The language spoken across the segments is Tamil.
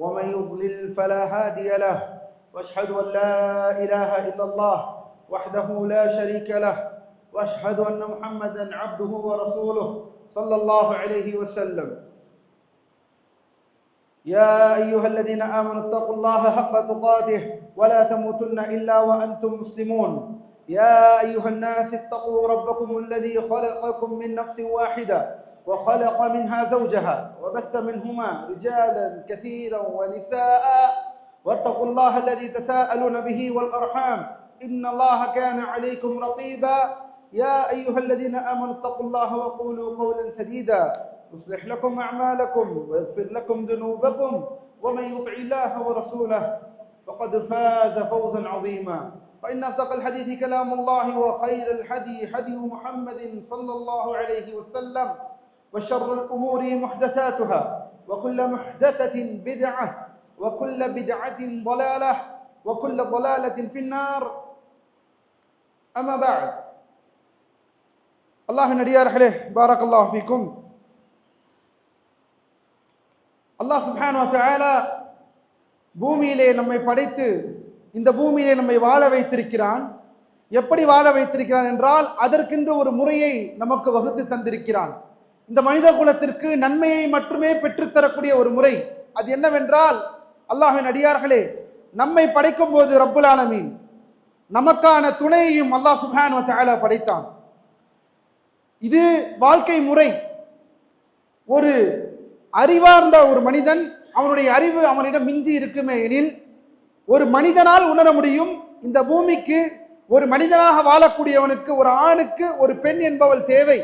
ومن يضلل فلا هادي له وأشهد أن لا إله إلا الله وحده لا شريك له وأشهد أن محمدا عبده ورسوله صلى الله عليه وسلم. يا أيها الذين آمنوا اتقوا الله حق تقاته ولا تموتن إلا وأنتم مسلمون. يا أيها الناس اتقوا ربكم الذي خلقكم من نفس واحدة وخلق منها زوجها وبث منهما رجالا كثيرا ونساء. واتقوا الله الذي تساءلون به والأرحام. إن الله كان عليكم رقيبا. يا أيها الذين آمنوا اتقوا الله وقولوا قولا سديدا. يصلح لكم أعمالكم ويغفر لكم ذنوبكم. ومن يطع الله ورسوله فقد فاز فوزا عظيما. فإن أصدق الحديث كلام الله وخير الحدي حدي محمد صلى الله عليه وسلم. وشر الأمور محدثاتها وكل محدثة بدعة وكل بدعة ضلالة وكل ضلالة في النار أما بعد الله நடிகார்களே பாரக் அல்லாஹ் ஃபீக்கும் அல்லாஹ் சுப்ஹானு தஆலா பூமியிலே நம்மை படைத்து இந்த பூமியிலே நம்மை வாழ வைத்திருக்கிறான் எப்படி வாழ வைத்திருக்கிறான் என்றால் அதற்கென்று ஒரு முறையை நமக்கு வகுத்து தந்திருக்கிறான் இந்த மனித குலத்திற்கு நன்மையை மட்டுமே பெற்றுத்தரக்கூடிய ஒரு முறை அது என்னவென்றால் அல்லாஹின் அடியார்களே நம்மை படைக்கும் போது ரப்புல் ஆலமீன் நமக்கான துணையையும் அல்லாஹ் சுஹான் தஆலா படைத்தான். இது வாழ்க்கை முறை. ஒரு அறிவார்ந்த ஒரு மனிதன் அவனுடைய அறிவு அவனிடம் மிஞ்சி இருக்குமே எனில் ஒரு மனிதனால் உணர முடியும் இந்த பூமிக்கு ஒரு மனிதனாக வாழக்கூடியவனுக்கு ஒரு ஆணுக்கு ஒரு பெண் என்பவள் தேவை.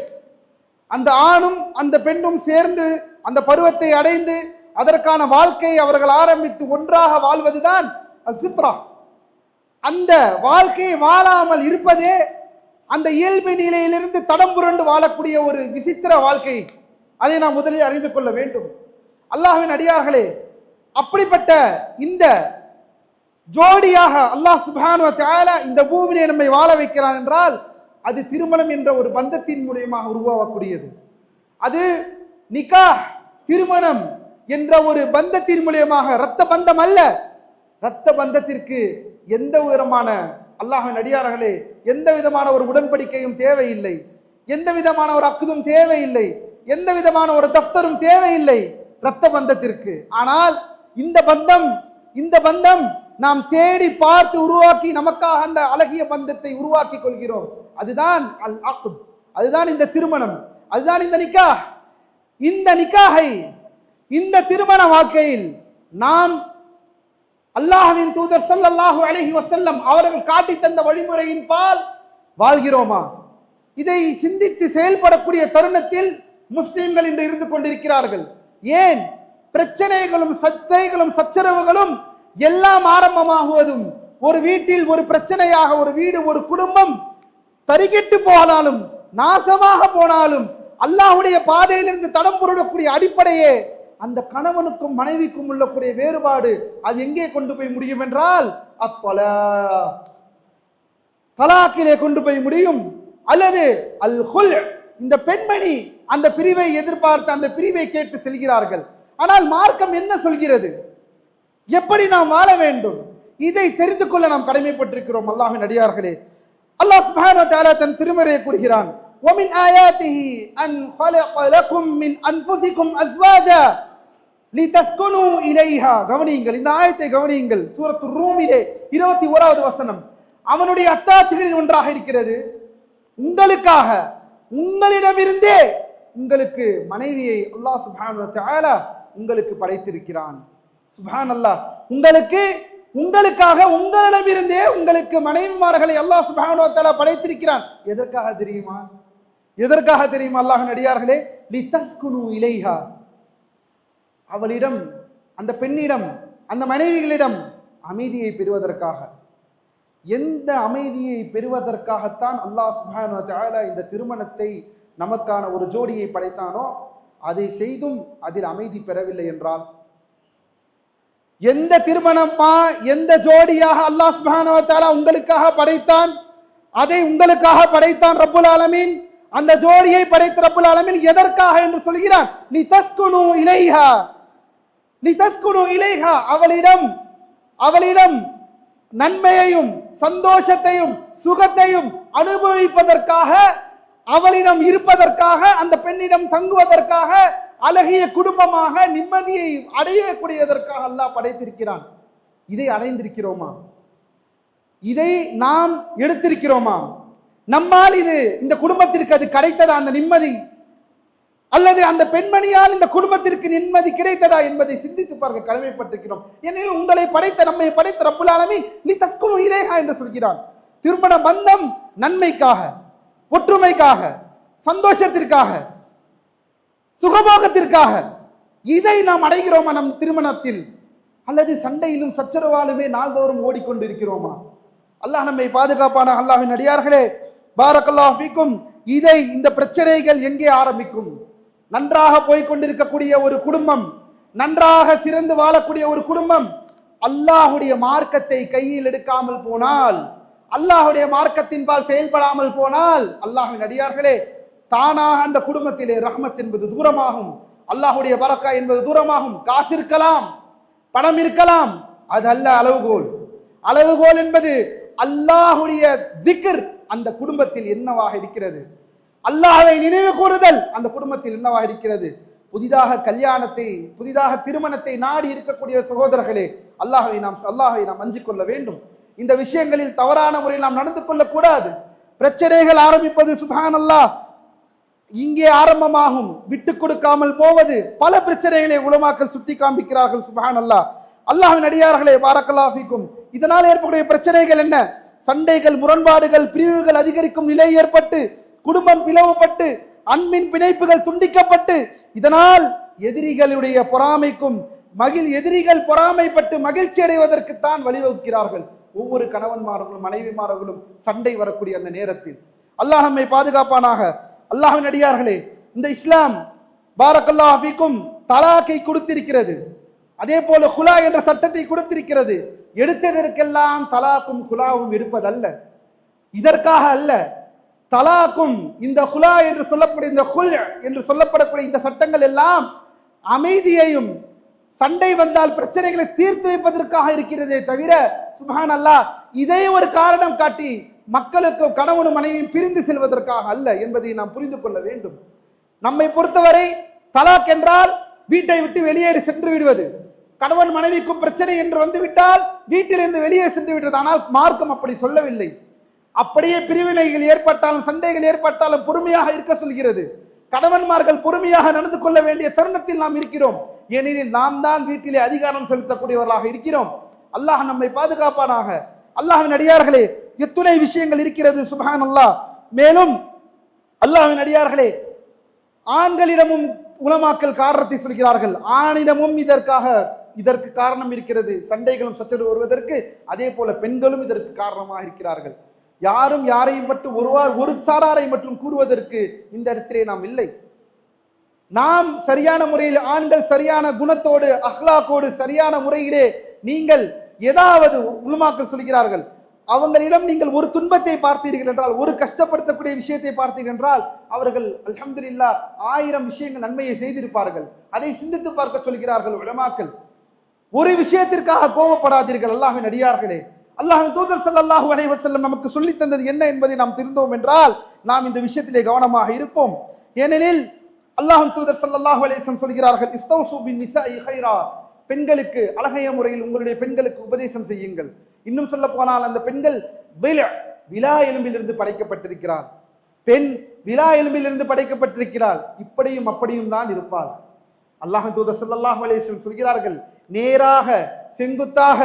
அந்த ஆணும் அந்த பெண்ணும் சேர்ந்து அந்த பருவத்தை அடைந்து அதற்கான வாழ்க்கையை அவர்கள் ஆரம்பித்து ஒன்றாக வாழ்வதுதான் அது ஃபித்ரா அந்த வாழ்க்கையை வாழாமல் இருப்பதே அந்த இயல்பு நிலையிலிருந்து தடம் புரண்டு வாழக்கூடிய ஒரு விசித்திர வாழ்க்கை. அதை நாம் முதலில் அறிந்து கொள்ள வேண்டும். அல்லாஹின் அடியார்களே அப்படிப்பட்ட இந்த ஜோடியாக அல்லாஹ் சுபானு தஆலா இந்த பூமியிலே நம்மை வாழ வைக்கிறான் என்றால் அது திருமணம் என்ற ஒரு பந்தத்தின் மூலியமாக உருவாகக்கூடியது. அது நிக்கா திருமணம் என்ற ஒரு பந்தத்தின் மூலியமாக இரத்த பந்தம் அல்ல. இரத்த பந்தத்திற்கு எந்த விதமான அல்லாஹின் அடியார்களே எந்த விதமான ஒரு உடன்படிக்கையும் தேவையில்லை. எந்த விதமான ஒரு அக்குதும் தேவையில்லை. எந்த விதமான ஒரு தஃப்தரும் தேவையில்லை இரத்த பந்தத்திற்கு. ஆனால் இந்த பந்தம் இந்த பந்தம் நாம் தேடி பார்த்து உருவாக்கி நமக்காக அந்த அழகிய பந்தத்தை உருவாக்கி கொள்கிறோம். அதுதான் அல் அக்த். அதுதான் இந்த திருமணம். அதுதான் இந்த நிக்கா இந்த நிக்காகை இந்த திருமண வாழ்க்கையில் நாம் அல்லாஹுவின் தூதர் ஸல்லல்லாஹு அலைஹி வசல்லம் அவர்கள் காட்டி தந்த வழிமுறையின் பால் வாழ்கிறோமா? இதை சிந்தித்து செயல்படக்கூடிய தருணத்தில் முஸ்லீம்கள் இன்று இருந்து கொண்டிருக்கிறார்கள். ஏன்? பிரச்சனைகளும் சத்தைகளும் சச்சரவுகளும் எல்லாம் ஆரம்பமாகுவதும் ஒரு வீட்டில் ஒரு பிரச்சனையாக ஒரு வீடு ஒரு குடும்பம் தருகிட்டு போனாலும் நாசமாக போனாலும் அல்லாஹ்வுடைய பாதையிலிருந்து தடம் புரடக்கூடிய அடிப்படையே அந்த கணவனுக்கும் மனைவிக்கும் உள்ளக்கூடிய வேறுபாடு அது எங்கே கொண்டு போய் முடியும் என்றால் அப்பல தலாக்கிலே கொண்டு போய் முடியும். அல்லது அல் ஹுல் இந்த பெண்மணி அந்த பிரிவை எதிர்பார்த்து அந்த பிரிவை கேட்டு செல்கிறார்கள். ஆனால் மார்க்கம் என்ன சொல்கிறது? எப்படி நாம் வாழ வேண்டும் இதை தெரிந்து கொள்ள நாம் கடமைப்பட்டிருக்கிறோம் அல்லாஹின் அடியார்களே அல்லாஹ் சுப்ஹானஹு வ தஆலா தன் திருமறையை கூறுகிறான் ومن آياته أن خلق لكم من أنفسكم أزواجا لتسكنوا إليها கவனியுங்கள் இந்த ஆயத்தை கவனியுங்கள் சூரத்து ரூமிலே இருபத்தி ஓராவது வசனம் அவனுடைய அத்தாட்சிகளில் ஒன்றாக இருக்கிறது உங்களுக்காக உங்களிடமிருந்தே உங்களுக்கு மனைவியை அல்லாஹ் சுப்ஹானஹு வ தஆலா உங்களுக்கு படைத்திருக்கிறான் சுபான் அல்லாஹ் உங்களுக்கு உங்களுக்காக உங்களிடமிருந்தே உங்களுக்கு மனைவிமார்களை அல்லாஹ் சுபானுவத்தால படைத்திருக்கிறான். எதற்காக தெரியுமா? எதற்காக தெரியுமா அல்லாஹ் நடிகார்களே? லி தஸ்குனு இலைஹா. அவளிடம் அந்த பெண்ணிடம் அந்த மனைவிகளிடம் அமைதியை பெறுவதற்காக. எந்த அமைதியை பெறுவதற்காகத்தான் அல்லாஹ் சுப்ஹானஹு இந்த திருமணத்தை நமக்கான ஒரு ஜோடியை படைத்தானோ அதை செய்தும் அதில் அமைதி பெறவில்லை என்றால் எந்த திருமணமா எந்த ஜோடியாக அல்லாஹ் சுபானவத்தாலா உங்களுக்காக படைத்தான்? அதை உங்களுக்காக படைத்தான் ரப்புல் ஆலமீன்? அந்த ஜோடியை படைத்த ரப்புல் ஆலமீன் எதற்காக என்று சொல்கிறான்? நீ தஸ்குனு இலைஹா. நீ தஸ்குனு இலைஹா. அவளிடம் அவளிடம் நன்மையையும் சந்தோஷத்தையும் சுகத்தையும் அனுபவிப்பதற்காக அவளிடம் இருப்பதற்காக அந்த பெண்ணிடம் தங்குவதற்காக அழகிய குடும்பமாக நிம்மதியை அடையக்கூடியதற்காக அல்லாஹ் படைத்திருக்கிறான். இதை அடைந்திருக்கிறோமா? இதை நாம் எடுத்திருக்கிறோமா? நம்மால் இது இந்த குடும்பத்திற்கு அது கிடைத்ததா? அந்த நிம்மதி. அல்லது அந்த பெண்மணியால் இந்த குடும்பத்திற்கு நிம்மதி கிடைத்ததா என்பதை சிந்தித்து பார்க்க கடமைப்பட்டிருக்கிறோம். ஏனெனில் உங்களை படைத்த நம்மை படைத்த ரப்புலாலமே நீ தஸ்குனு இலேகா என்று சொல்கிறான் திருமண பந்தம் நன்மைக்காக ஒற்றுமைக்காக சந்தோஷத்திற்காக சுகபோகத்திற்காக இதை நாம் அடைகிறோமா நம் திருமணத்தில்? அல்லது சண்டையிலும் சச்சரவாலுமே நாள்தோறும் ஓடிக்கொண்டிருக்கிறோமா? அல்லாஹ் நம்மை பாதுகாப்பான அல்லாஹின் அடியார்களே பாரக்கல்லாஃபிக்கும் இதை இந்த பிரச்சனைகள் எங்கே ஆரம்பிக்கும்? நன்றாக போய்கொண்டிருக்கக்கூடிய ஒரு குடும்பம் நன்றாக சிறந்து வாழக்கூடிய ஒரு குடும்பம் அல்லாஹுடைய மார்க்கத்தை கையில் எடுக்காமல் போனால் அல்லாஹுடைய மார்க்கத்தின்பால் செயல்படாமல் போனால் அல்லாஹின் அடியார்களே தானாக அந்த குடும்பத்திலே ரஹ்மத் என்பது தூரமாகும். அல்லாஹுடைய பரக்கா என்பது தூரமாகும். காசு இருக்கலாம் பணம் இருக்கலாம் அது அல்ல அளவுகோல். அளவுகோல் என்பது அல்லாஹுடைய திக்ர் அந்த குடும்பத்தில் என்னவாக இருக்கிறது? அல்லாஹை நினைவு கூறுதல் அந்த குடும்பத்தில் என்னவாக இருக்கிறது? புதிதாக கல்யாணத்தை புதிதாக திருமணத்தை நாடி இருக்கக்கூடிய சகோதரர்களே அல்லாஹை நாம் அல்லாஹை நாம் அஞ்சு கொள்ள வேண்டும். இந்த விஷயங்களில் தவறான முறையில் நாம் நடந்து கொள்ளக்கூடாது. பிரச்சனைகள் ஆரம்பிப்பது சுபான் அல்லாஹ் இங்கே ஆரம்பமாகும். விட்டு கொடுக்காமல் போவது பல பிரச்சனைகளை உலமாக்கள் சுட்டி காண்பிக்கிறார்கள் சுபஹான் அல்லாஹ் அல்லாஹின் அடியார்களே பாரக்கல்லாஃபிக்கும் இதனால் ஏற்படக்கூடிய பிரச்சனைகள் என்ன? சண்டைகள் முரண்பாடுகள் பிரிவுகள் அதிகரிக்கும் நிலை ஏற்பட்டு குடும்பம் பிளவுபட்டு அன்பின் பிணைப்புகள் துண்டிக்கப்பட்டு இதனால் எதிரிகளுடைய பொறாமைக்கும் மகிழ் எதிரிகள் பொறாமைப்பட்டு மகிழ்ச்சி அடைவதற்குத்தான் வழிவகுக்கிறார்கள். ஒவ்வொரு கணவன்மார்களும் மனைவிமார்களும் சண்டை வரக்கூடிய அந்த நேரத்தில். அல்லாஹ் நம்மை பாதுகாப்பானாக. அல்லாஹின் அடியார்களே இந்த இஸ்லாம் பாரக்கல்லாஹ் ஃபீக்கும் தலாக்கை கொடுத்திருக்கிறது. அதே போல ஹுலா என்ற சட்டத்தை கொடுத்திருக்கிறது. எடுத்ததற்கெல்லாம் தலாக்கும் ஹுலாவும் இருப்பதல்ல இதற்காக அல்ல தலாக்கும் இந்த ஹுலா என்று சொல்லக்கூடிய இந்த ஹுல் என்று சொல்லப்படக்கூடிய இந்த சட்டங்கள் எல்லாம் அமைதியையும் சண்டை வந்தால் பிரச்சனைகளை தீர்த்து வைப்பதற்காக இருக்கிறதே தவிர சுபஹான் அல்லாஹ் இதை ஒரு காரணம் காட்டி மக்களுக்கு கணவனும் மனைவியும் பிரிந்து செல்வதற்காக அல்ல என்பதை நாம் புரிந்து கொள்ள வேண்டும். நம்மை பொறுத்தவரை தலாக் என்றால் வீட்டை விட்டு வெளியேறி சென்று விடுவது. கணவன் மனைவிக்கும் பிரச்சனை என்று வந்துவிட்டால் வீட்டிலிருந்து வெளியே சென்று விடுவது. ஆனால் மார்க்கம் அப்படி சொல்லவில்லை. அப்படியே பிரிவினைகள் ஏற்பட்டாலும் சண்டைகள் ஏற்பட்டாலும் பொறுமையாக இருக்க சொல்கிறது. கணவன்மார்கள் பொறுமையாக நடந்து கொள்ள வேண்டிய தருணத்தில் நாம் இருக்கிறோம். ஏனெனில் நாம் தான் வீட்டிலே அதிகாரம் செலுத்தக்கூடியவர்களாக இருக்கிறோம். அல்லாஹ் நம்மை பாதுகாப்பானாக. அல்லாஹின் அடியார்களே எத்துணை விஷயங்கள் இருக்கிறது சுபான் அல்லாஹ் மேலும் அல்லாவின் அடியார்களே ஆண்களிடமும் உலமாக்கல் காரணத்தை சொல்கிறார்கள். ஆணிடமும் இதற்காக இதற்கு காரணம் இருக்கிறது. சண்டைகளும் சச்சரவு வருவதற்கு அதே போல பெண்களும் இதற்கு காரணமாக இருக்கிறார்கள். யாரும் யாரையும் மட்டும் ஒருவார் ஒரு சாராரை மட்டும் கூறுவதற்கு இந்த இடத்திலே நாம் இல்லை. நாம் சரியான முறையில் ஆண்கள் சரியான குணத்தோடு அஹ்லாக்கோடு சரியான முறையிலே நீங்கள் ஏதாவது உலமாக்கள் சொல்கிறார்கள். அவங்களிடம் நீங்கள் ஒரு துன்பத்தை பார்த்தீர்கள் என்றால் ஒரு கஷ்டப்படுத்தக்கூடிய விஷயத்தை பார்த்தீர்கள் என்றால் அவர்கள் அல்ஹம்துலில்லா ஆயிரம் விஷயங்கள் நன்மையை செய்திருப்பார்கள். அதை சிந்தித்து பார்க்க சொல்கிறார்கள் உலமாக்கள். ஒரு விஷயத்திற்காக கோபப்படாதீர்கள் அல்லாஹின் அடியார்களே. அல்லாஹின் தூதர் சல்லாஹூ அலைவசல்லம் நமக்கு சொல்லி தந்தது என்ன என்பதை நாம் தெரிந்தோம் என்றால் நாம் இந்த விஷயத்திலே கவனமாக இருப்போம். ஏனெனில் அல்லாஹின் தூதர் சல்லாஹூ அலேசம் சொல்கிறார்கள் இஸ்தௌசூபின் நிசா பெண்களுக்கு அழகைய முறையில் உங்களுடைய பெண்களுக்கு உபதேசம் செய்யுங்கள். இன்னும் சொல்ல போனால் அந்த பெண்கள் விழா விலா எலும்பிலிருந்து படைக்கப்பட்டிருக்கிறார் பெண் விலா எலும்பிலிருந்து படைக்கப்பட்டிருக்கிறாள். இப்படியும் அப்படியும் தான் இருப்பாள். அல்லாஹ் தூத ஸல்லல்லாஹு அலைஹி சொல்கிறார்கள் நேராக செங்குத்தாக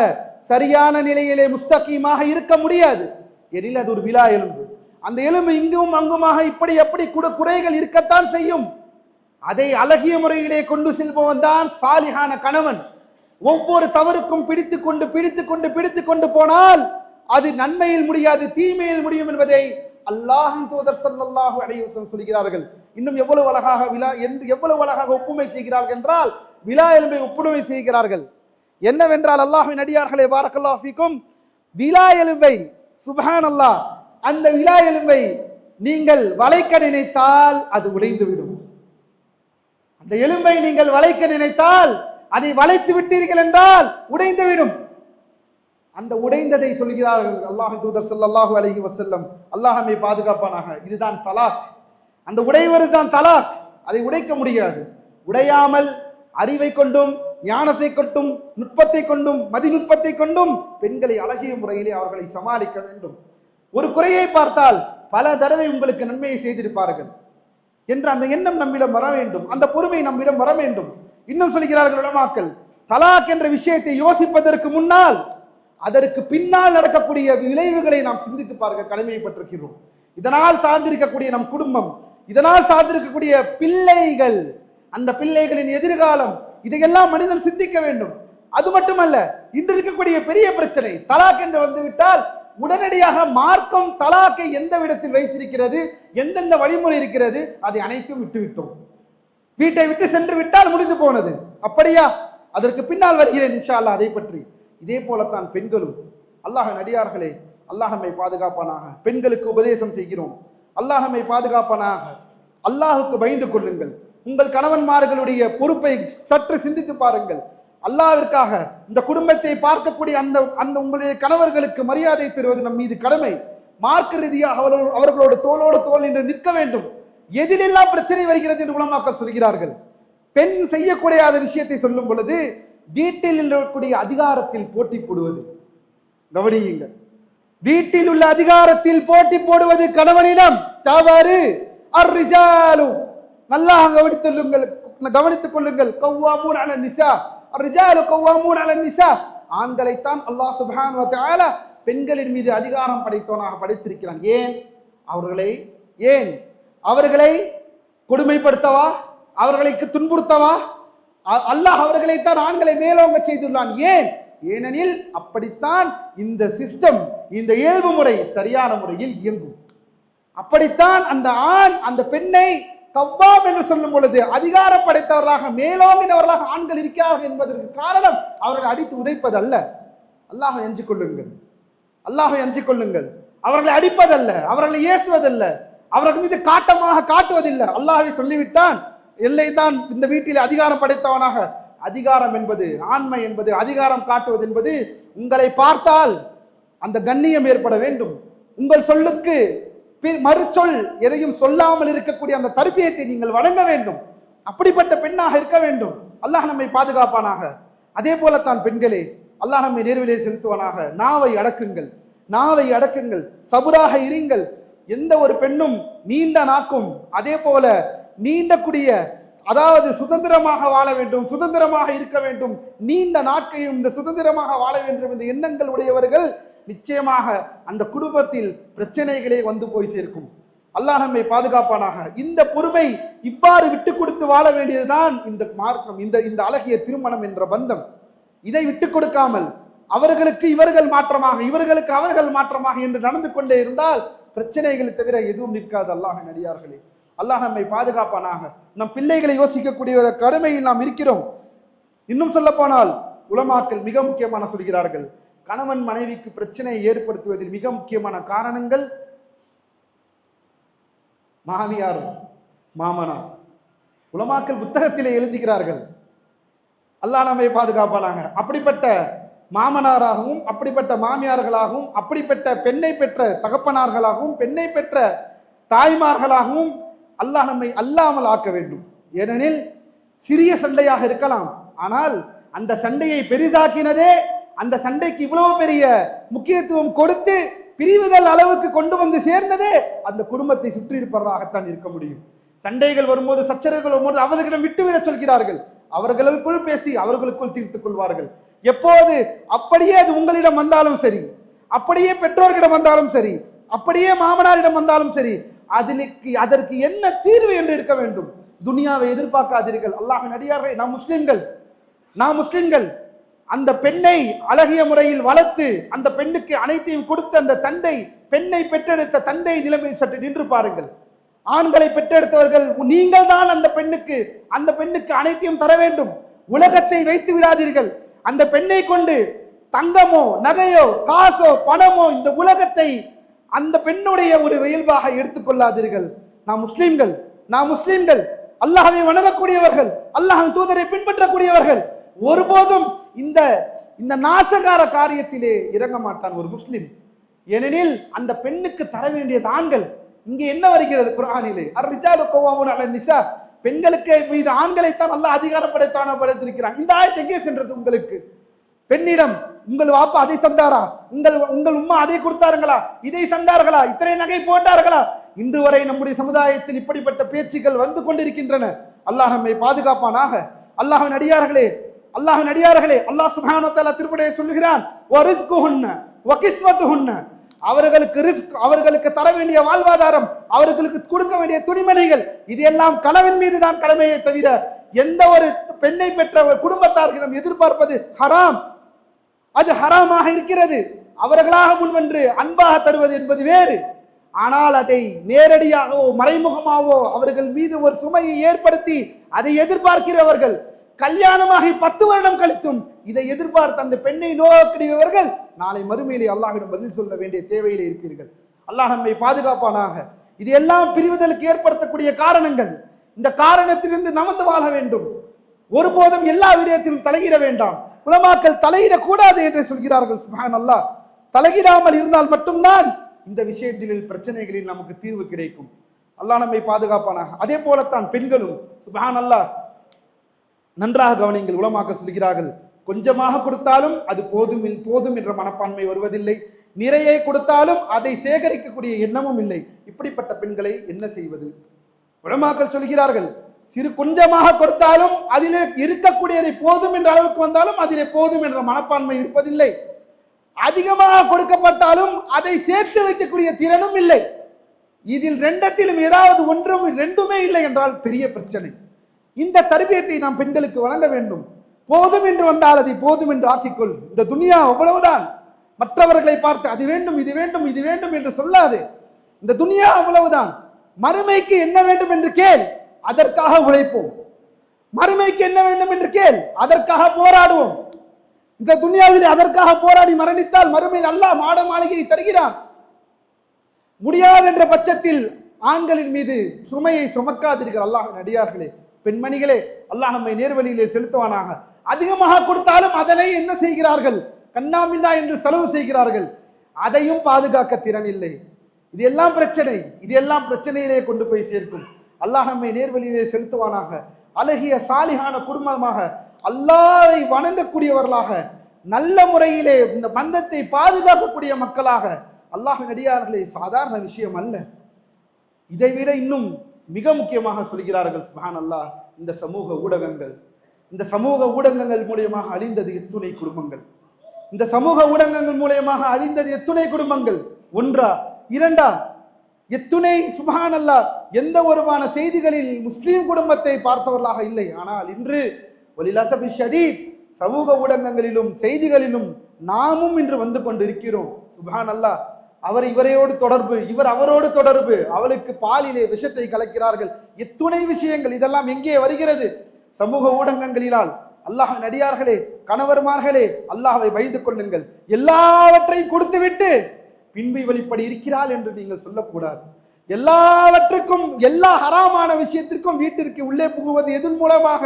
சரியான நிலையிலே முஸ்தகீமாக இருக்க முடியாது. எனில் அது ஒரு விலா எலும்பு. அந்த எலும்பு இங்கும் அங்குமாக இப்படி எப்படி கூட குறைகள் இருக்கத்தான் செய்யும். அதை அழகிய முறையிலே கொண்டு செல்பவன் தான் சாலிகான கணவன். ஒவ்வொரு தவறுக்கும் பிடித்து கொண்டு பிடித்து கொண்டு பிடித்து கொண்டு போனால் அது நன்மையில் முடியாது தீமையில் முடியும் என்பதை அல்லாஹின் தூதர் சல்லாஹு அலைஹி சொல்கிறார்கள். இன்னும் எவ்வளவு அழகாக விழா எந்த எவ்வளவு அழகாக ஒப்புமை செய்கிறார்கள் என்றால் விழா எலும்பை ஒப்புமை செய்கிறார்கள். என்னவென்றால் அல்லாஹின் அடியார்களே பாரக்கல்லாஹு ஃபீக்கும் விழா எலும்பை சுப்ஹான் அல்லாஹ் அந்த விழா எலும்பை நீங்கள் வளைக்க நினைத்தால் அது உடைந்து விடும். அந்த எலும்பை நீங்கள் வளைக்க நினைத்தால் அதை வளைத்து விட்டீர்கள் என்றால் உடைந்து விடும் அந்த உடைந்ததை சொல்கிறார்கள் அல்லாஹ் தூதர் அல்லாஹு அலஹி வசல்லம் அல்லாஹ் நம்மை பாதுகாப்பானாக. இதுதான் தலாக். அந்த உடைவது தான் தலாக். அதை உடைக்க முடியாது. உடையாமல் அறிவை கொண்டும் ஞானத்தை கொண்டும் நுட்பத்தை கொண்டும் மதிநுட்பத்தை கொண்டும் பெண்களை அழகிய முறையிலே அவர்களை சமாளிக்க வேண்டும். ஒரு குறையை பார்த்தால் பல தடவை உங்களுக்கு நன்மையை செய்திருப்பார்கள். என்ற அந்த எண்ணம் நம்மிடம் வர வேண்டும். அந்த பொறுமை நம்மிடம் வர வேண்டும். இன்னும் சொல்கிறார்கள் உலமாக்கள் தலாக் என்ற விஷயத்தை யோசிப்பதற்கு முன்னால் அதற்கு பின்னால் நடக்கக்கூடிய விளைவுகளை நாம் சிந்தித்து பார்க்க கடமைப்பட்டிருக்கிறோம். இதனால் சார்ந்திருக்கக்கூடிய நம் குடும்பம் இதனால் சார்ந்திருக்கக்கூடிய பிள்ளைகள் அந்த பிள்ளைகளின் எதிர்காலம் இதையெல்லாம் மனிதன் சிந்திக்க வேண்டும். அது மட்டுமல்ல இன்று இருக்கக்கூடிய பெரிய பிரச்சனை தலாக் என்று வந்துவிட்டால் உடனடியாக மார்க்கம் தலாக்கை எந்த விடத்தில் வைத்திருக்கிறது எந்தெந்த வழிமுறை இருக்கிறது அதை அனைத்தும் விட்டுவிட்டோம். வீட்டை விட்டு சென்று விட்டால் முடிந்து போனது. அப்படியா? அதற்கு பின்னால் வருகிறேன் இன்ஷா அல்லா அதை பற்றி. இதே போலத்தான் பெண்களும். அல்லாஹ் நடிகார்களே அல்லாஹ் நம்மை பாதுகாப்பானாக. பெண்களுக்கு உபதேசம் செய்கிறோம். அல்லாஹ் நம்மை பாதுகாப்பானாக. அல்லாஹுக்கு பயந்து கொள்ளுங்கள். உங்கள் கணவன்மார்களுடைய பொறுப்பை சற்று சிந்தித்து பாருங்கள். அல்லாவிற்காக இந்த குடும்பத்தை பார்க்கக்கூடிய அந்த அந்த உங்களுடைய கணவர்களுக்கு மரியாதை தருவது நம் மீது கடமை. மார்க்க ரீதியாக அவர்களோடு அவர்களோடு தோளோடு தோல் என்று நிற்க வேண்டும். எதிலெல்லாம் பிரச்சனை வருகிறது என்று உலமாக்கள் சொல்கிறார்கள். பெண் செய்யக்கூடிய விஷயத்தை சொல்லும் பொழுது வீட்டில் இருக்கக்கூடிய அதிகாரத்தில் போட்டி போடுவது. கவனியுங்கள். வீட்டில் உள்ள அதிகாரத்தில் போட்டி போடுவது கணவனிடம். தவறு. அர்ரிஜாலு. நல்லா கவனித்துள்ளுங்கள். கவனித்துக் கொள்ளுங்கள். கவ்வாமூன் அல நிசா. அர்ரிஜாலு கவ்வாமூன் அல நிசா. ஆண்களைத்தான் அல்லாஹ் சுபஹான் வ பெண்களின் மீது அதிகாரம் படைத்தவனாக படைத்திருக்கிறான். ஏன்? அவர்களை ஏன்? அவர்களை கொடுமைப்படுத்தவா? அவர்களுக்கு துன்புறுத்தவா? அல்லாஹ் அவர்களைத்தான் ஆண்களை மேலோங்க செய்துள்ளான். ஏன்? ஏனெனில் அப்படித்தான் இந்த சிஸ்டம் இந்த இயல்பு முறை சரியான முறையில் இயங்கும். அப்படித்தான் அந்த ஆண் அந்த பெண்ணை கவ்வாம் என்று சொல்லும் பொழுது அதிகாரம் படைத்தவர்களாக மேலோங்கினவர்களாக ஆண்கள் இருக்கிறார்கள் என்பதற்கு காரணம் அவர்கள் அடித்து உதைப்பது அல்ல அல்லாஹ் எஞ்சிக் கொள்ளுங்கள். அல்லாஹை அஞ்சிக் கொள்ளுங்கள். அவர்களை அடிப்பதல்ல அவர்களை ஏசுவதல்ல அவர்கள் மீது காட்டமாக காட்டுவதில்லை. அல்லாஹை சொல்லிவிட்டான் எல்லை தான் இந்த வீட்டில் அதிகாரம் படைத்தவனாக. அதிகாரம் என்பது ஆண்மை என்பது அதிகாரம் காட்டுவது என்பது உங்களை பார்த்தால் அந்த கண்ணியம் ஏற்பட வேண்டும். உங்கள் சொல்லுக்கு மறுச்சொல் மறுசொல் எதையும் சொல்லாமல் இருக்கக்கூடிய அந்த தர்பியத்தை நீங்கள் வழங்க வேண்டும். அப்படிப்பட்ட பெண்ணாக இருக்க வேண்டும். அல்லாஹ் நம்மை பாதுகாப்பானாக. அதே போலத்தான் பெண்களே அல்லாஹ் நம்மை நேர்விலே செலுத்துவானாக. நாவை அடக்குங்கள். நாவை அடக்குங்கள். சபுராக இருங்கள். எந்த ஒரு பெண்ணும் நீண்ட நாக்கும் அதே போல நீண்டக்கூடிய அதாவது சுதந்திரமாக வாழ வேண்டும் சுதந்திரமாக இருக்க வேண்டும் நீண்ட நாட்கையும் இந்த சுதந்திரமாக வாழ வேண்டும் இந்த எண்ணங்கள் உடையவர்கள் நிச்சயமாக அந்த குடும்பத்தில் பிரச்சனைகளே வந்து போய் சேர்க்கும். அல்லாஹ் நம்மை பாதுகாப்பானாக. இந்த பொறுமை இவ்வாறு விட்டு கொடுத்து வாழ வேண்டியதுதான் இந்த மார்க்கம் இந்த இந்த அழகிய திருமணம் என்ற பந்தம். இதை விட்டு கொடுக்காமல் அவர்களுக்கு இவர்கள் மாற்றமாக இவர்களுக்கு அவர்கள் மாற்றமாக என்று நடந்து கொண்டே இருந்தால் பிரச்சனைகளை தவிர எதுவும் நிற்காது அல்லாஹ் நடிகார்களே அல்லாஹ் நம்மை பாதுகாப்பானாக. நம் பிள்ளைகளை யோசிக்கக்கூடிய கடுமையில் நாம் இருக்கிறோம். இன்னும் சொல்லப்போனால் உலமாக்கள் மிக முக்கியமான சொல்கிறார்கள். கணவன் மனைவிக்கு பிரச்சனையை ஏற்படுத்துவதில் மிக முக்கியமான காரணங்கள் மாமியார் மாமனார். உலமாக்கள் புத்தகத்திலே எழுதுகிறார்கள். அல்லாஹ் நம்மை பாதுகாப்பானாக. அப்படிப்பட்ட மாமனாராகவும் அப்படிப்பட்ட மாமியார்களாகவும் அப்படிப்பட்ட பெண்ணை பெற்ற தகப்பனார்களாகவும் பெண்ணை பெற்ற தாய்மார்களாகவும் அல்லாஹ் நம்மை அல்லாமல் ஆக்க வேண்டும். ஏனெனில் சிறிய சண்டையாக இருக்கலாம். ஆனால் அந்த சண்டையை பெரிதாக்கினதே அந்த சண்டைக்கு இவ்வளவு பெரிய முக்கியத்துவம் கொடுத்து பிரிவுதல் அளவுக்கு கொண்டு வந்து சேர்ந்ததே அந்த குடும்பத்தை சுற்றி இருப்பவராகத்தான் இருக்க முடியும். சண்டைகள் வரும்போது சச்சரவுகள் வரும்போது அவர்களிடம் விட்டுவிட சொல்கிறார்கள். அவர்களுக்குள் பேசி அவர்களுக்குள் தீர்த்துக் கொள்வார்கள். எப்போது? அப்படியே அது உங்களிடம் வந்தாலும் சரி. அப்படியே பெற்றோர்களிடம் வந்தாலும் சரி. அப்படியே மாமனாரிடம் வந்தாலும் சரி. அதிலுக்கு அதற்கு என்ன தீர்வு என்று இருக்க வேண்டும்? துனியாவை எதிர்பார்க்காதீர்கள். அல்லாஹ் நடிகார்கள் நாம் முஸ்லிம்கள். நாம் முஸ்லிம்கள். அந்த பெண்ணை அழகிய முறையில் வளர்த்து அந்த பெண்ணுக்கு அனைத்தையும் கொடுத்த அந்த தந்தை பெண்ணை பெற்றெடுத்த தந்தை நிலைமை சற்று நின்று பாருங்கள். ஆண்களை பெற்றெடுத்தவர்கள் நீங்கள் தான் அந்த பெண்ணுக்கு அந்த பெண்ணுக்கு அனைத்தையும் தர வேண்டும். உலகத்தை வைத்து விடாதீர்கள். அந்த பெண்ணை கொண்டு தங்கமோ நகையோ காசோ பணமோ இந்த உலகத்தை அந்த பெண்ணுடைய ஒரு இயல்பாக எடுத்துக்கொள்ளாதீர்கள் நாம் முஸ்லீம்கள் நாம் முஸ்லீம்கள். அல்லாஹாவை வணங்கக்கூடியவர்கள் அல்லாஹின் தூதரை பின்பற்றக்கூடியவர்கள் ஒருபோதும் இந்த இந்த நாசகார காரியத்திலே இறங்க மாட்டான் ஒரு முஸ்லீம். ஏனெனில் அந்த பெண்ணுக்கு தர வேண்டியது ஆண்கள். இங்கே என்ன வருகிறது குரானிலே அர் ரிஜாலு கோவாமுன் அல நிசா பெண்களுக்கு மீது ஆண்களைத்தான் நல்லா அதிகாரப்படைத்தான படைத்திருக்கிறான். இந்த ஆயத்தை எங்கே சென்றது உங்களுக்கு? பெண்ணிடம் உங்கள் வாப்பா அதை தந்தாரா? உங்கள் உங்கள் உம்மா அதை கொடுத்தாருங்களா? இதை தந்தார்களா? இத்தனை நகை போட்டார்களா? இன்று வரை நம்முடைய சமுதாயத்தில் இப்படிப்பட்ட பேச்சுகள் வந்து கொண்டிருக்கின்றன. அல்லாஹ் நம்மை பாதுகாப்பானாக. அல்லாஹின் அடியார்களே அல்லாஹின் அடியார்களே அல்லாஹ் சுப்ஹானஹு வ திருப்படியை சொல்லுகிறான். வரிஸ்குஹுன்ன அவர்களுக்கு ரிஸ்க் அவர்களுக்கு தர வேண்டிய வாழ்வாதாரம் அவர்களுக்கு கொடுக்க வேண்டிய துணிமணிகள் இது எல்லாம் கணவன் மீது தான் கடமையை தவிர எந்த ஒரு பெண்ணை பெற்ற ஒரு குடும்பத்தார்களிடம் எதிர்பார்ப்பது ஹராம். அது ஹராமாக இருக்கிறது. அவர்களாக முன்வென்று அன்பாக தருவது என்பது வேறு. ஆனால் அதை நேரடியாகவோ மறைமுகமாகவோ அவர்கள் மீது ஒரு சுமையை ஏற்படுத்தி அதை எதிர்பார்க்கிறவர்கள் கல்யாணமாகி பத்து வருடம் கழித்தும் இதை எதிர்பார்த்த அந்த பெண்ணை நோக்கக்கூடியவர்கள் நாளை மறுமையிலே அல்லாஹிடம் பதில் சொல்ல வேண்டிய தேவையிலே இருப்பீர்கள். அல்லாஹ் நம்மை பாதுகாப்பானாக. இது எல்லாம் பிரிவுதலுக்கு ஏற்படுத்தக்கூடிய காரணங்கள் இந்த காரணத்திலிருந்து நமந்து வாழ வேண்டும். ஒருபோதும் எல்லா விடயத்திலும் தலையிட வேண்டாம். உலமாக்கள் தலையிடக்கூடாது என்று சொல்கிறார்கள் சுபான் அல்லாஹ் தலையிடாமல் இருந்தால் மட்டும்தான் இந்த விஷயத்தில் பிரச்சனைகளில் நமக்கு தீர்வு கிடைக்கும். அல்லாஹ் நம்மை பாதுகாப்பானாக. அதே போலத்தான் பெண்களும் சுபான் அல்லாஹ் நன்றாக கவனிங்கள் உலமாக்க சொல்கிறார்கள் கொஞ்சமாக கொடுத்தாலும் அது போதும் போதும் என்ற மனப்பான்மை வருவதில்லை. நிறைய கொடுத்தாலும் அதை சேகரிக்கக்கூடிய எண்ணமும் இல்லை. இப்படிப்பட்ட பெண்களை என்ன செய்வது? உலமாக்கள் சொல்கிறார்கள் சிறு கொஞ்சமாக கொடுத்தாலும் அதிலே இருக்கக்கூடியதை போதும் என்ற அளவுக்கு வந்தாலும் அதிலே போதும் என்ற மனப்பான்மை இருப்பதில்லை. அதிகமாக கொடுக்கப்பட்டாலும் அதை சேர்த்து வைக்கக்கூடிய திறனும் இல்லை. இதில் ரெண்டத்திலும் ஏதாவது ஒன்றும் ரெண்டுமே இல்லை என்றால் பெரிய பிரச்சனை. இந்த தருவியத்தை நாம் பெண்களுக்கு வழங்க வேண்டும். போதும் என்று வந்தால் அதை போதும் என்று ஆக்கிக்கொள். இந்த துனியா அவ்வளவுதான். மற்றவர்களை பார்த்து அது வேண்டும் இது வேண்டும் இது வேண்டும் என்று சொல்லாது. இந்த துனியா அவ்வளவுதான். மறுமைக்கு என்ன வேண்டும் என்று கேள் அதற்காக உழைப்போம். மறுமைக்கு என்ன வேண்டும் என்று கேள் அதற்காக போராடுவோம். இந்த துனியாவில் அதற்காக போராடி மரணித்தால் மறுமையில் அல்லாஹ் மாட மாளிகையை தருகிறான். முடியாது என்ற பட்சத்தில் ஆண்களின் மீது சுமையை சுமக்காதீர்கள். அல்லாஹ் நடிகார்களே பெண்மணிகளே அல்லாஹ் நம்மை நேர்வழியிலே செலுத்துவானாக. அதிகமாக கொடுத்தாலும் அதனை என்ன செய்கிறார்கள்? கண்ணாமின்னா என்று செலவு செய்கிறார்கள். அதையும் பாதுகாக்க திறன் இல்லை. இது எல்லாம் பிரச்சனை. இது எல்லாம் பிரச்சனையிலே கொண்டு போய் சேர்க்கும். அல்லாஹ் நம்மை நேர்வழியிலே செலுத்துவானாக. அழகிய சாலிகான குடும்பமாக அல்லாஹ்வை வணங்கக்கூடியவர்களாக நல்ல முறையிலே இந்த பந்தத்தை பாதுகாக்கக்கூடிய மக்களாக அல்லாஹ் நடிகார்களே சாதாரண விஷயம் அல்ல. இதைவிட இன்னும் மிக முக்கியமாக சொல்கிறார்கள் சுப்ஹான் அல்லாஹ் இந்த சமூக ஊடகங்கள். இந்த சமூக ஊடகங்கள் மூலியமாக அழிந்தது எத்துணை குடும்பங்கள். இந்த சமூக ஊடகங்கள் மூலியமாக அழிந்தது எத்துணை குடும்பங்கள். ஒன்றா? இரண்டா? எத்துணை? சுபஹான் அல்லாஹ் எந்த ஒருமான செய்திகளில் முஸ்லீம் குடும்பத்தை பார்த்தவர்களாக இல்லை. ஆனால் இன்று ஒலிலசபி ஷரீப் சமூக ஊடகங்களிலும் செய்திகளிலும் நாமும் இன்று வந்து கொண்டிருக்கிறோம். சுபான் அல்லாஹ் அவர் இவரையோடு தொடர்பு இவர் அவரோடு தொடர்பு அவளுக்கு பாலிலே விஷத்தை கலக்கிறார்கள். எத்துணை விஷயங்கள் இதெல்லாம் எங்கே வருகிறது? சமூக ஊடகங்களினால் அல்லாஹ் நடிகார்களே கணவர்மார்களே அல்லாஹை பயந்து கொள்ளுங்கள். எல்லாவற்றையும் கொடுத்துவிட்டு பின்பு இவள் இப்படி இருக்கிறாள் என்று நீங்கள் சொல்லக்கூடாது. எல்லாவற்றுக்கும் எல்லா ஹராமான விஷயத்திற்கும் வீட்டிற்கு உள்ளே புகுவது எதன் மூலமாக?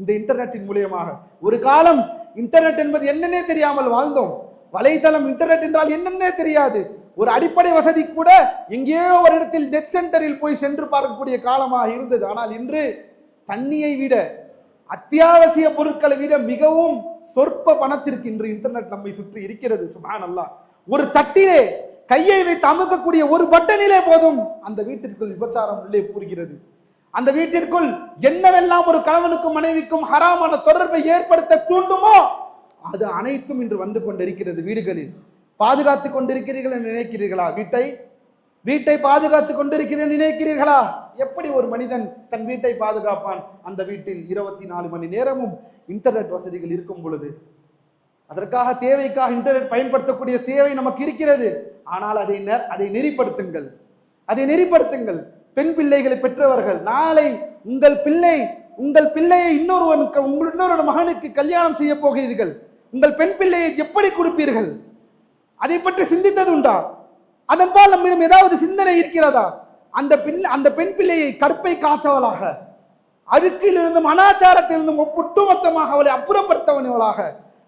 இந்த இன்டர்நெட்டின் மூலியமாக. ஒரு காலம் இன்டர்நெட் என்பது என்னன்னே தெரியாமல் வாழ்ந்தோம். வலைதளம் இன்டர்நெட் என்றால் என்னன்னே தெரியாது. ஒரு அடிப்படை வசதி கூட எங்கேயோ ஒரு இடத்தில் நெட் சென்டரில் போய் சென்று பார்க்கக்கூடிய காலமாக இருந்தது. ஆனால் இன்று தண்ணியை விட அத்தியாவசிய பொருட்களை விட மிகவும் சொற்ப பணத்திற்கு இன்று இன்டர்நெட் நம்மை சுற்றி இருக்கிறது சுபான் அல்லா ஒரு தட்டிலே கையை வைத்து அமுக்கக்கூடிய ஒரு பட்டனிலே போதும் அந்த வீட்டிற்குள் விபச்சாரம் உள்ளே கூறுகிறது. அந்த வீட்டிற்குள் என்னவெல்லாம் ஒரு கணவனுக்கும் மனைவிக்கும் ஹராமான தொடர்பை ஏற்படுத்த தூண்டுமோ அது அனைத்தும் இன்று வந்து கொண்டிருக்கிறது வீடுகளில். பாதுகாத்துக் கொண்டிருக்கிறீர்கள் என்று நினைக்கிறீர்களா? வீட்டை வீட்டை பாதுகாத்து கொண்டிருக்கிறேன் நினைக்கிறீர்களா? எப்படி ஒரு மனிதன் தன் வீட்டை பாதுகாப்பான்? அந்த வீட்டில் இருபத்தி நாலு மணி நேரமும் இன்டர்நெட் வசதிகள் இருக்கும் பொழுது அதற்காக தேவைக்காக இன்டர்நெட் பயன்படுத்தக்கூடிய தேவை நமக்கு இருக்கிறது. ஆனால் அதை நெர் அதை நெறிப்படுத்துங்கள். அதை நெறிப்படுத்துங்கள். பெண் பிள்ளைகளை பெற்றவர்கள் நாளை உங்கள் பிள்ளை உங்கள் பிள்ளையை இன்னொருவனுக்கு உங்கள் இன்னொரு மகனுக்கு கல்யாணம் செய்ய போகிறீர்கள். உங்கள் பெண் பிள்ளையை எப்படி கொடுப்பீர்கள்? அதை பற்றி சிந்தித்தது உண்டா? அதன்பால் நம்மிடம் ஏதாவது சிந்தனை இருக்கிறதா? அந்த பிள்ளை அந்த பெண் பிள்ளையை கற்பை காத்தவளாக அழுக்கிலிருந்தும் அனாச்சாரத்திலிருந்தும் ஒட்டுமொத்தமாக அவளை அப்புறப்படுத்தவனவளாக.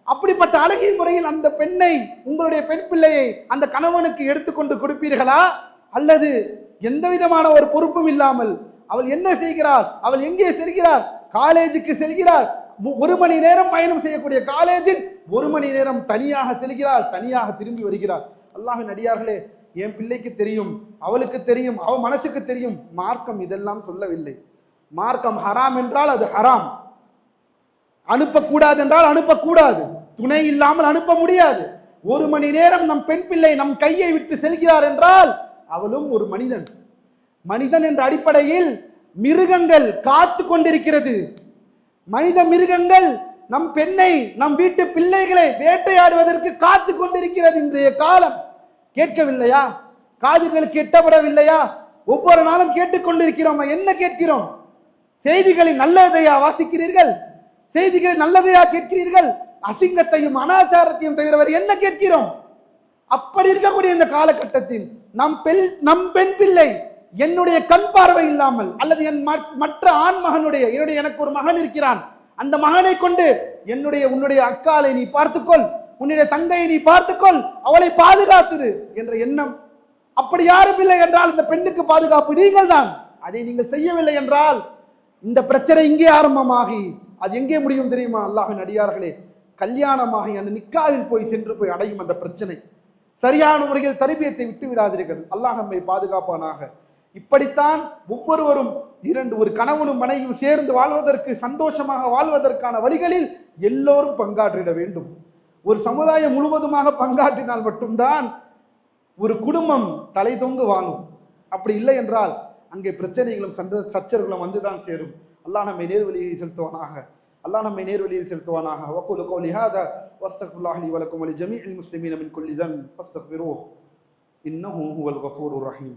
அப்படிப்பட்ட அழகிய முறையில் அந்த பெண்ணை உங்களுடைய பெண் பிள்ளையை அந்த கணவனுக்கு எடுத்துக்கொண்டு கொடுப்பீர்களா? அல்லது எந்த விதமான ஒரு பொறுப்பும் இல்லாமல் அவள் என்ன செய்கிறாள்? அவள் எங்கே செல்கிறார் காலேஜுக்கு செல்கிறார் மு- ஒரு மணி நேரம் பயணம் செய்யக்கூடிய காலேஜில் ஒரு மணி நேரம் தனியாக செல்கிறாள் தனியாக திரும்பி வருகிறாள். அல்லாஹின் அடியார்களே என் பிள்ளைக்கு தெரியும் அவளுக்கு தெரியும் அவ மனசுக்கு தெரியும். மார்க்கம் இதெல்லாம் சொல்லவில்லை. மார்க்கம் ஹராம் என்றால் அது ஹராம். அனுப்பக்கூடாது என்றால் அனுப்பக்கூடாது. துணை இல்லாமல் அனுப்ப முடியாது. ஒரு மணி நேரம் நம் பெண் பிள்ளை நம் கையை விட்டு செல்கிறார் என்றால் அவளும் ஒரு மனிதன். மனிதன் என்ற அடிப்படையில் மிருகங்கள் காத்து கொண்டிருக்கிறது. மனித மிருகங்கள் நம் பெண்ணை நம் வீட்டு பிள்ளைகளை வேட்டையாடுவதற்கு காத்து கொண்டிருக்கிறது இன்றைய காலம். கேட்கவில்லையா? காதுகளுக்கு எட்டப்படவில்லையா? ஒவ்வொரு நாளும் கேட்டுக்கொண்டிருக்கிறோம். என்ன கேட்கிறோம்? செய்திகளில் நல்லதையா வாசிக்கிறீர்கள்? செய்திகளை நல்லதையா கேட்கிறீர்கள்? அசிங்கத்தையும் அனாச்சாரத்தையும் தவிர என்ன கேட்கிறோம்? அப்படி இருக்கக்கூடிய இந்த காலகட்டத்தில் நம் பெண் நம் பெண் பிள்ளை என்னுடைய கண் பார்வை இல்லாமல் அல்லது என் மற்ற ஆண் மகனுடைய என்னுடைய எனக்கு ஒரு மகன் இருக்கிறான். அந்த மகனை கொண்டு என்னுடைய உன்னுடைய அக்காலை நீ பார்த்துக்கொள். உன்னுடைய தங்கையை நீ பார்த்துக்கொள் அவளை பாதுகாத்துரு என்ற எண்ணம். அப்படி யாரும் இல்லை என்றால் இந்த பெண்ணுக்கு பாதுகாப்பு நீங்கள் தான் அதை நீங்கள் செய்யவில்லை என்றால் இந்த பிரச்சனை இங்கே ஆரம்பமாகி அது எங்கே முடியும் தெரியுமா? அல்லாஹின் அடியார்களே கல்யாணமாகி அந்த நிக்காவில் போய் சென்று போய் அடையும் அந்த பிரச்சனை. சரியான முறையில் தரிபியத்தை விட்டு விடாதீர்கள். அல்லாஹ் நம்மை பாதுகாப்பானாக. இப்படித்தான் ஒவ்வொருவரும் இரண்டு ஒரு கணவனும் மனைவியும் சேர்ந்து வாழ்வதற்கு சந்தோஷமாக வாழ்வதற்கான வழிகளில் எல்லோரும் பங்காற்றிட வேண்டும். ஒரு சமுதாயம் முழுவதுமாக பங்காற்றினால் மட்டும்தான் ஒரு குடும்பம் தலை தொங்கு வாங்கும். அப்படி இல்லை என்றால் அங்கே பிரச்சனைகளும் சந்த சச்சரவுகளும் வந்துதான் சேரும். அல்லாஹ் நம்மை நேர்வழியை செலுத்துவானாக. அல்லாஹ் நம்மை நேர்வழியை செலுத்துவானாக. வக்கூலு கௌலி ஹாதா வஸ்தக்ஃபிருல்லாஹ் வலக்கும் அலி ஜமீஇல் முஸ்லிமீன் மின் குல்லிதன் தன் ஃபஸ்தக்ஃபிரூஹ் ஹுவல் கஃபூருர் ரஹீம்.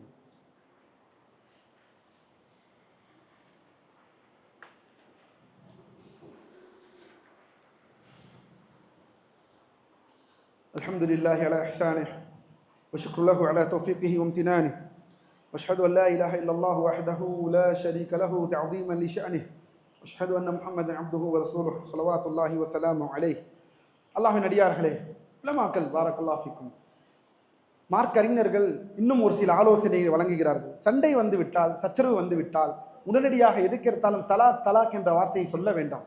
الحمد لله على إحسانه وشكر له على توفيقه وامتنانه واشهد ان لا اله الا الله وحده لا شريك له تعظيما لشانه واشهد ان محمدا عبده ورسوله صلوات الله وسلامه عليه அல்லாஹ்வின் அடியார்களே உலமாக்கல் பாரக்கல்லாஹ் ஃபிக்கும் மார்க் அறிஞர்கள் இன்னும் ஒரு சில ஆலோசனைகளை வழங்குகிறார்கள் சண்டை வந்து விட்டால் சச்சரவு வந்து விட்டால் உடனடியாக எதுக்கெடுத்தாலும் தலாக் தலாக் என்ற வார்த்தையை சொல்ல வேண்டாம்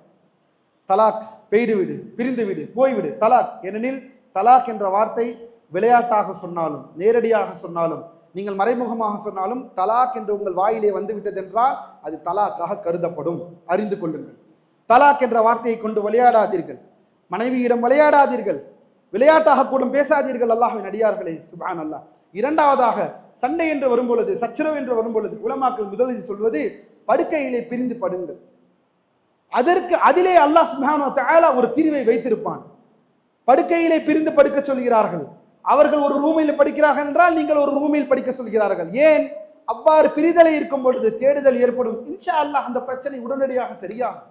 தலாக் பெய்து விடு பிரிந்து விடு போய்விடு தலாக் ஏனெனில் தலாக் என்ற வார்த்தை விளையாட்டாக சொன்னாலும் நேரடியாக சொன்னாலும் நீங்கள் மறைமுகமாக சொன்னாலும் தலாக் என்று உங்கள் வாயிலே வந்து விட்டதென்றால் அது தலாக்காக கருதப்படும். அறிந்து கொள்ளுங்கள். தலாக் என்ற வார்த்தையை கொண்டு விளையாடாதீர்கள். மனைவியிடம் விளையாடாதீர்கள். விளையாட்டாக கூட பேசாதீர்கள். அல்லாஹின் அடியார்களே சுபான் அல்லாஹ் இரண்டாவதாக சண்டை என்று வரும்பொழுது சச்சரவு என்று வரும்பொழுது உலமாக்கள் முதலில் சொல்வது படுக்கையிலே பிரிந்து படுங்கள். அதற்கு அதிலே அல்லாஹ் சுப்ஹானஹு ஒரு தீர்வை வைத்திருப்பான். படுக்கையிலே பிரிந்து படுக்க சொல்கிறார்கள். அவர்கள் ஒரு ரூமில் படிக்கிறார்கள் என்றால் நீங்கள் ஒரு ரூமில் படிக்க சொல்கிறார்கள். ஏன்? அவ்வாறு பிரிதலை இருக்கும் பொழுது தேடுதல் ஏற்படும். இன்ஷா அல்லாஹ் அந்த பிரச்சனை உடனடியாக சரியாகும்.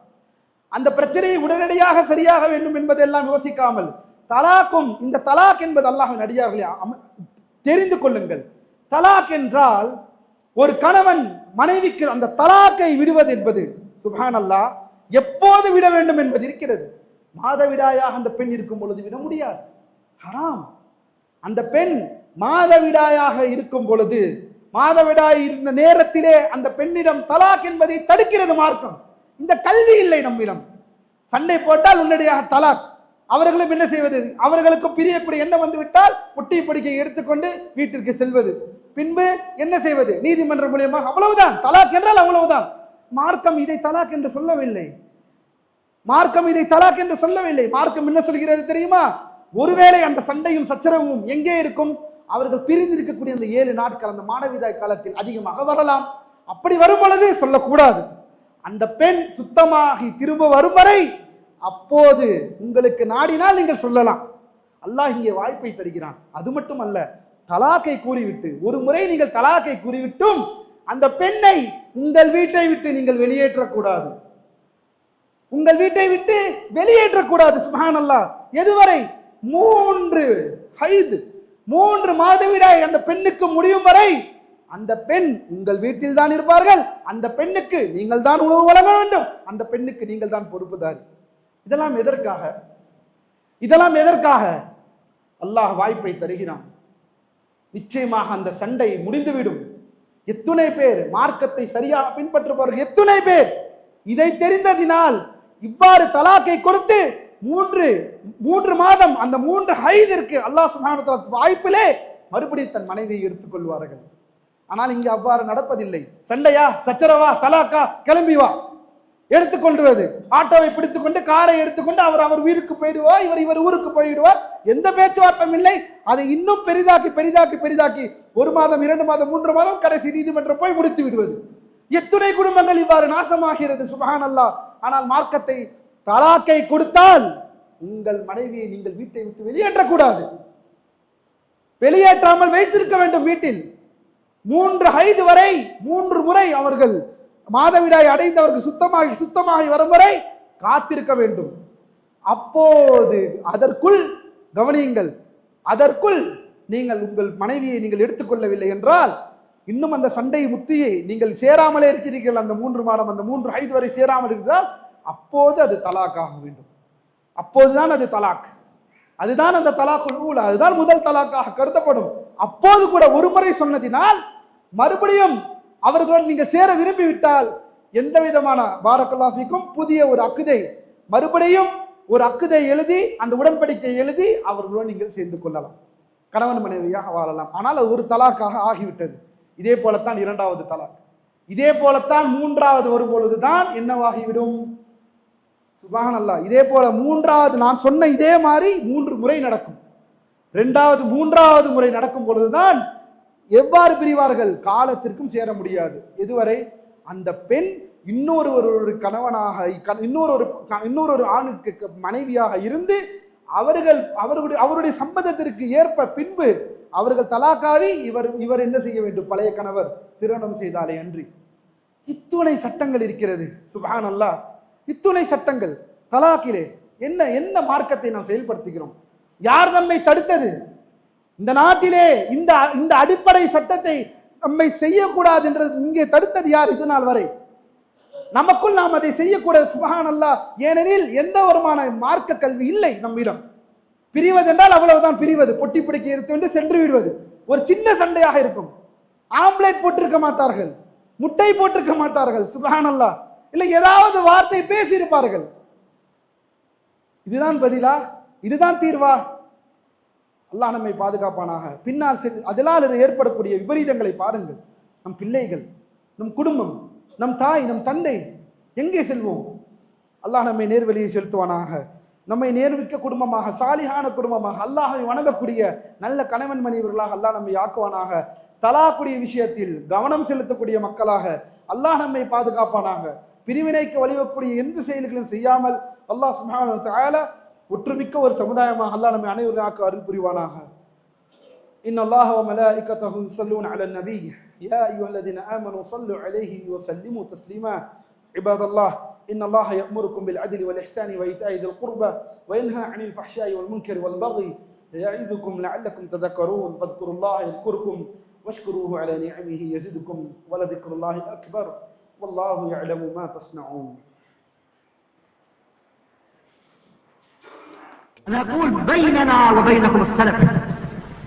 அந்த பிரச்சனையை உடனடியாக சரியாக வேண்டும் என்பதெல்லாம் யோசிக்காமல் தலாக்கும் இந்த தலாக் என்பது அல்லாஹின் அடியார்களே அம- தெரிந்து கொள்ளுங்கள். தலாக் என்றால் ஒரு கணவன் மனைவிக்கு அந்த தலாக்கை விடுவது என்பது. சுபான் அல்லாஹ் எப்போது விட வேண்டும் என்பது இருக்கிறது. மாதவிடாயாக அந்த பெண் இருக்கும் பொழுது விட முடியாது. ஹராம். அந்த பெண் மாதவிடாயாக இருக்கும் பொழுது மாதவிடாய் இருந்த நேரத்திலே அந்த பெண்ணிடம் தலாக் என்பதை தடுக்கிறது மார்க்கம். இந்த கல்வி இல்லை நம்மிடம். சண்டை போட்டால் உடனடியாக தலாக். அவர்களும் என்ன செய்வது? அவர்களுக்கும் பிரியக்கூடிய எண்ணம் வந்து விட்டால் புட்டி படிக்கை எடுத்துக்கொண்டு வீட்டிற்கு செல்வது. பின்பு என்ன செய்வது? நீதிமன்றம் மூலியமாக அவ்வளவுதான். தலாக் என்றால் அவ்வளவுதான். மார்க்கம் இதை தலாக் என்று சொல்லவில்லை. மார்க்கம் இதை தலாக் என்று சொல்லவில்லை. மார்க்கம் என்ன சொல்கிறது தெரியுமா? ஒருவேளை அந்த சண்டையும் சச்சரவும் எங்கே இருக்கும்? அவர்கள் பிரிந்திருக்கக்கூடிய அந்த ஏழு நாட்கள் அந்த மாணவிதாய் காலத்தில் அதிகமாக வரலாம். அப்படி வரும் பொழுது சொல்லக்கூடாது. அந்த பெண் சுத்தமாகி திரும்ப வரும் வரை அப்போது உங்களுக்கு நாடினால் நீங்கள் சொல்லலாம். அல்லாஹ் இங்கே வாய்ப்பை தருகிறான். அது மட்டும் அல்ல தலாக்கை கூறிவிட்டு ஒரு முறை நீங்கள் தலாக்கை கூறிவிட்டும் அந்த பெண்ணை உங்கள் வீட்டை விட்டு நீங்கள் வெளியேற்றக்கூடாது. உங்கள் வீட்டை விட்டு வெளியேற்றக்கூடாது சுபஹான் அல்லாஹ் எதுவரை? மூன்று ஹைது மூன்று மாதவிடாய் அந்த பெண்ணுக்கு முடியும் வரை அந்த பெண் உங்கள் வீட்டில் தான் இருப்பார்கள். அந்த பெண்ணுக்கு நீங்கள் தான் உணவு வழங்க வேண்டும். அந்த பெண்ணுக்கு நீங்கள் தான் பொறுப்புதாரி. இதெல்லாம் எதற்காக? இதெல்லாம் எதற்காக? அல்லாஹ் வாய்ப்பை தருகிறான். நிச்சயமாக அந்த சண்டை முடிந்துவிடும். எத்துணை பேர் மார்க்கத்தை சரியாக பின்பற்றுபவர்கள் எத்துணை பேர். இதை தெரிந்ததினால் இவ்வாறு தலாக்கை கொடுத்து மூன்று மூன்று மாதம் அந்த மூன்று ஹைதிற்கு அல்லாஹ் சுப்ஹானஹு வாய்ப்பிலே மறுபடியும் தன் மனைவியை எடுத்துக்கொள்வார்கள் ஆனால் இங்கே அவ்வாறு நடப்பதில்லை. சண்டையா சச்சரவா தலாக்கா கிளம்பி வா. எடுத்துக்கொள்வது ஆட்டோவை பிடித்துக்கொண்டு காரை எடுத்துக்கொண்டு அவர் அவர் வீருக்கு போயிடுவார் இவர் இவர் ஊருக்கு போயிடுவார். எந்த பேச்சுவார்த்தையும் இல்லை. அதை இன்னும் பெரிதாக்கி பெரிதாக்கி பெரிதாக்கி ஒரு மாதம் இரண்டு மாதம் மூன்று மாதம் கடைசி நீதிமன்றம் போய் முடித்து விடுவது. எத்துணை குடும்பங்கள் இவ்வாறு நாசமாகிறது சுபஹான் அல்லாஹ் ஆனால் மார்க்கத்தை தலாக்கை கொடுத்தால் உங்கள் மனைவியை நீங்கள் வீட்டை விட்டு வெளியேற்றக்கூடாது. வெளியேற்றாமல் வைத்திருக்க வேண்டும் வீட்டில். மூன்று ஐந்து வரை மூன்று முறை அவர்கள் மாதவிடாய் அடைந்தவர்கள் சுத்தமாகி சுத்தமாகி வரும் வரை காத்திருக்க வேண்டும். அப்போது அதற்குள் கவனியுங்கள் அதற்குள் நீங்கள் உங்கள் மனைவியை நீங்கள் எடுத்துக்கொள்ளவில்லை என்றால் இன்னும் அந்த சண்டை முத்தியை நீங்கள் சேராமலே இருக்கிறீர்கள் அந்த மூன்று மாதம் அந்த மூன்று ஐந்து வரை சேராமல் இருந்தால் அப்போது அது தலாக்காக வேண்டும். அப்போதுதான் அது தலாக். அதுதான் அந்த தலாக்கு நூல் அதுதான் முதல் தலாக்காக கருதப்படும். அப்போது கூட ஒரு முறை சொன்னதினால் மறுபடியும் அவர்களோடு நீங்க சேர விரும்பிவிட்டால் எந்த விதமான பாரக்கல்லாஃபிக்கும் புதிய ஒரு அக்குதை மறுபடியும் ஒரு அக்குதை எழுதி அந்த உடன்படிக்கை எழுதி அவர்களோடு நீங்கள் சேர்ந்து கொள்ளலாம். கணவன் மனைவியாக வாழலாம். ஆனால் அது ஒரு தலாக்காக ஆகிவிட்டது. இதே போலத்தான் இரண்டாவது தலாக். இதே போலத்தான் மூன்றாவது வரும்பொழுது தான் என்னவாகிவிடும்? சுபான் அல்லா இதே போல மூன்றாவது நான் சொன்ன இதே மாதிரி மூன்று முறை நடக்கும். ரெண்டாவது மூன்றாவது முறை நடக்கும் பொழுதுதான் எவ்வாறு பிரிவார்கள்? காலத்திற்கும் சேர முடியாது. எதுவரை? அந்த பெண் இன்னொருவருடைய கணவனாக இன்னொரு ஒரு க- இன்னொரு ஒரு ஆணுக்கு க- மனைவியாக இருந்து அவர்கள் அவர்களுடைய அவருடைய சம்மதத்திற்கு ஏற்ப பின்பு அவர்கள் தலாக்காவி இவர் இவர் என்ன செய்ய வேண்டும்? பழைய கணவர் திருமணம் செய்தாலே அன்றி. இத்துணை சட்டங்கள் இருக்கிறது. சுபான் அல்லா இத்துணை சட்டங்கள். தலாக்கிலே என்ன என்ன மார்க்கத்தை நாம் செயல்படுத்துகிறோம்? யார் நம்மை தடுத்தது? இந்த நாட்டிலே இந்த இந்த அடிப்படை சட்டத்தை நம்மை செய்யக்கூடாது என்றது இங்கே தடுத்தது யார் இது நாள் வரை? நமக்குள் நாம் அதை செய்யக்கூடாது. சுபஹானல்லா ஏனெனில் எந்த வருமான மார்க்க கல்வி இல்லை நம்மிடம். பிரிவது என்றால் அவ்வளவுதான் பிரிவது. பொட்டி பிடிக்க எடுத்து சென்று விடுவது. ஒரு சின்ன சண்டையாக இருக்கும். ஆம்லேட் போட்டிருக்க மாட்டார்கள். முட்டை போட்டிருக்க மாட்டார்கள். சுபஹான் இல்லை ஏதாவது வார்த்தை பேசியிருப்பார்கள். இதுதான் பதிலா? இதுதான் தீர்வா? அல்லாஹ் நம்மை பாதுகாப்பானாக. பின்னால் சென்று அதனால் ஏற்படக்கூடிய விபரீதங்களை பாருங்கள். நம் பிள்ளைகள் நம் குடும்பம் நம் தாய் நம் தந்தை எங்கே செல்வோம்? அல்லாஹ் நம்மை நேர்வழியை செலுத்துவானாக. நம்மை நேர்மிக்க குடும்பமாக சாலிகான குடும்பமாக அல்லாஹை வணங்கக்கூடிய நல்ல கணவன் மனைவர்களாக அல்லாஹ் நம்மை ஆக்குவானாக. தலாக்கூடிய விஷயத்தில் கவனம் செலுத்தக்கூடிய மக்களாக அல்லாஹ் நம்மை பாதுகாப்பானாக. பிரிவினைக்கு வழிவக்கூடிய எந்த செயல்களும் செய்யாமல் அல்லாஹ் சுமான ஒற்றுமிக்க ஒரு சமுதாயமாக அல்லாஹ் நம்மை அனைவரும் ஆக்க அருள் புரிவானாக. إن الله وملائكته يصلون على النبي. يا أيها الذين آمنوا صلوا عليه وسلموا تسليما. عباد الله إن الله يأمركم بالعدل والإحسان وإيتاء ذي القربى وينهى عن الفحشاء والمنكر والبغي يعظكم لعلكم تذكرون. فاذكروا الله يذكركم واشكروه على نعمه يزدكم ولذكر الله أكبر. والله يعلم ما تصنعون. نقول بيننا وبينكم السلف.